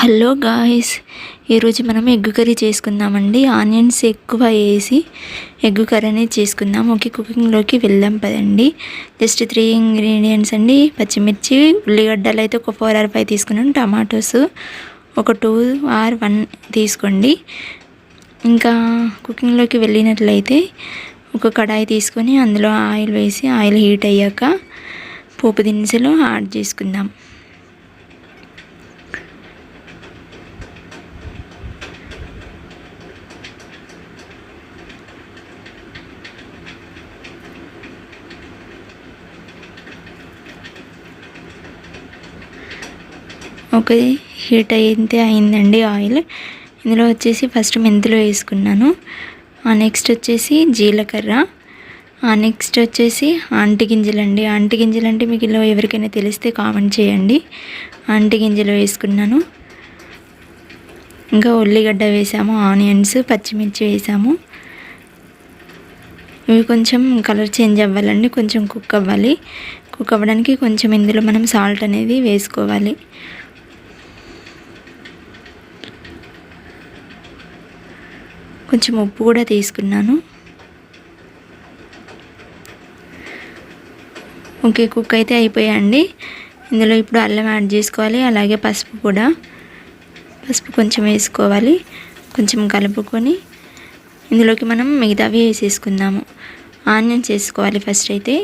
Hello guys ఈరోజు మనం egg curry చేసుకుందామండి. ఆనియన్స్ ఎక్కువ వేసి ఎగ్ కర్రీ అనేది చేసుకుందాం. ఓకే కుకింగ్లోకి వెళ్దాం పదండి. జస్ట్ త్రీ ఇంగ్రీడియంట్స్ అండి. పచ్చిమిర్చి ఉల్లిగడ్డలు అయితే ఒక ఫోర్ ఆర్ ఫైవ్ తీసుకున్నాను టమాటోస్ ఒక టూ ఆర్ వన్ తీసుకోండి. ఇంకా కుకింగ్లోకి వెళ్ళినట్లయితే ఒక కడాయి తీసుకొని అందులో ఆయిల్ వేసి ఆయిల్ హీట్ అయ్యాక పోపు దినుసులు యాడ్ చేసుకుందాం. ఒక హీట్ అయితే అయిందండి ఆయిల్. ఇందులో వచ్చేసి ఫస్ట్ మెంతులు వేసుకున్నాను. నెక్స్ట్ వచ్చేసి జీలకర్ర. నెక్స్ట్ వచ్చేసి అంటి గింజలు అండి గింజలు అంటే మీకు ఇలా ఎవరికైనా తెలిస్తే కామెంట్ చేయండి. అంటి గింజలు వేసుకున్నాను. ఇంకా ఉల్లిగడ్డ వేసాము ఆనియన్స్ పచ్చిమిర్చి వేసాము. ఇవి కొంచెం కలర్ చేంజ్ అవ్వాలండి కొంచెం కుక్ అవ్వాలి. కుక్ అవ్వడానికి కొంచెం ఇందులో మనం సాల్ట్ అనేది వేసుకోవాలి. కొంచెం ఉప్పు కూడా తీసుకున్నాను. ఓకే కుక్ అయితే అయిపోయాయండి. ఇందులో ఇప్పుడు అల్లం యాడ్ చేసుకోవాలి అలాగే పసుపు కూడా. పసుపు కొంచెం వేసుకోవాలి కొంచెం కలుపుకొని. ఇందులోకి మనం మిగతావి వేసేసుకుందాము. ఆనియన్స్ వేసుకోవాలి ఫస్ట్ అయితే.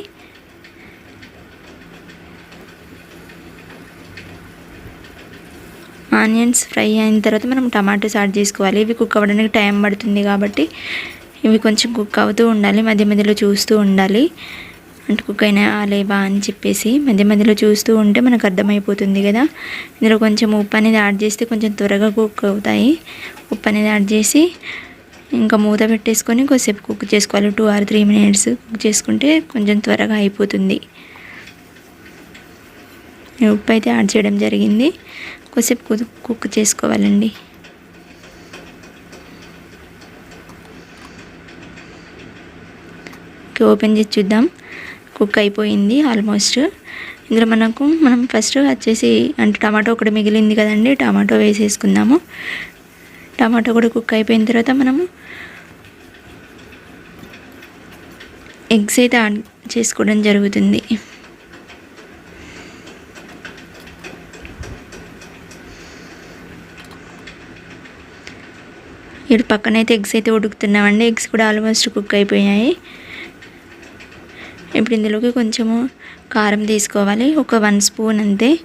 ఆనియన్స్ ఫ్రై అయిన తర్వాత మనం టమాటోస్ యాడ్ చేసుకోవాలి. ఇవి కుక్ అవ్వడానికి టైం పడుతుంది కాబట్టి ఇవి కొంచెం కుక్ అవుతూ ఉండాలి. మధ్య మధ్యలో చూస్తూ ఉండాలి. అంటే కుక్ అయినా లేవా అని చెప్పేసి మధ్య మధ్యలో చూస్తూ ఉంటే మనకు అర్థమైపోతుంది కదా. ఇందులో కొంచెం ఉప్పు అనేది యాడ్ చేస్తే కొంచెం త్వరగా కుక్ అవుతాయి. ఉప్పు అనేది యాడ్ చేసి ఇంకా మూత పెట్టేసుకొని కొద్దిసేపు కుక్ చేసుకోవాలి. Two or three minutes cook చేసుకుంటే కొంచెం త్వరగా అయిపోతుంది. ఉప్పు అయితే యాడ్ చేయడం జరిగింది. కొద్దిసేపు కుక్ చేసుకోవాలండి. ఓకే ఓపెన్ చేసి చూద్దాం. కుక్ అయిపోయింది ఆల్మోస్ట్. ఇందులో మనకు మనం ఫస్ట్ వచ్చేసి అంటే టమాటో ఒకటి మిగిలింది కదండి టమాటో వేసేసుకుందాము. టమాటో కూడా కుక్ అయిపోయిన తర్వాత మనము ఎగ్స్ అయితే యాడ్ చేసుకోవడం జరుగుతుంది. ఇప్పుడు పక్కన అయితే ఎగ్స్ అయితే ఉడుకుతున్నామండి. ఎగ్స్ కూడా ఆల్మోస్ట్ కుక్ అయిపోయాయి. ఇప్పుడు ఇందులోకి కొంచెము కారం తీసుకోవాలి. ఒక వన్ స్పూన్ అంతే.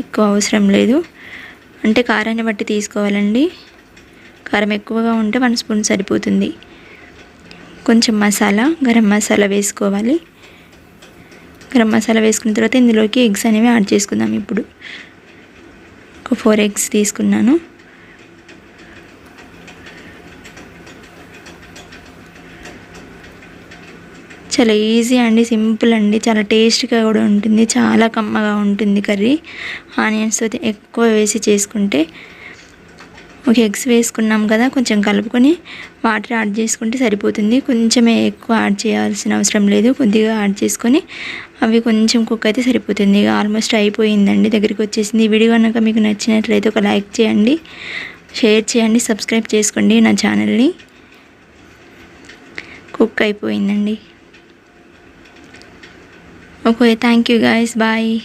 ఎక్కువ అవసరం లేదు. అంటే కారాన్ని బట్టి తీసుకోవాలండి. కారం ఎక్కువగా ఉంటే వన్ స్పూన్ సరిపోతుంది. కొంచెం మసాలా గరం మసాలా వేసుకోవాలి. గరం మసాలా వేసుకున్న తర్వాత ఇందులోకి ఎగ్స్ అనేవి యాడ్ చేసుకుందాం ఇప్పుడు. ఒక ఫోర్ ఎగ్స్ తీసుకున్నాను. చాలా ఈజీ అండి సింపుల్ అండి. చాలా టేస్ట్గా కూడా ఉంటుంది. చాలా కమ్మగా ఉంటుంది కర్రీ. ఆనియన్స్ ఎక్కువ వేసి చేసుకుంటే ఒక ఎగ్స్ వేసుకున్నాం కదా కొంచెం కలుపుకొని వాటర్ యాడ్ చేసుకుంటే సరిపోతుంది. కొంచెమే ఎక్కువ యాడ్ చేయాల్సిన అవసరం లేదు. కొద్దిగా యాడ్ చేసుకొని అవి కొంచెం కుక్ అయితే సరిపోతుంది. ఇక ఆల్మోస్ట్ అయిపోయిందండి. దగ్గరికి వచ్చేసింది వీడియో కనుక మీకు నచ్చినట్లయితే ఒక లైక్ చేయండి షేర్ చేయండి సబ్స్క్రైబ్ చేసుకోండి. నా ఛానల్ని కుక్ అయిపోయిందండి. Okay thank you guys. Bye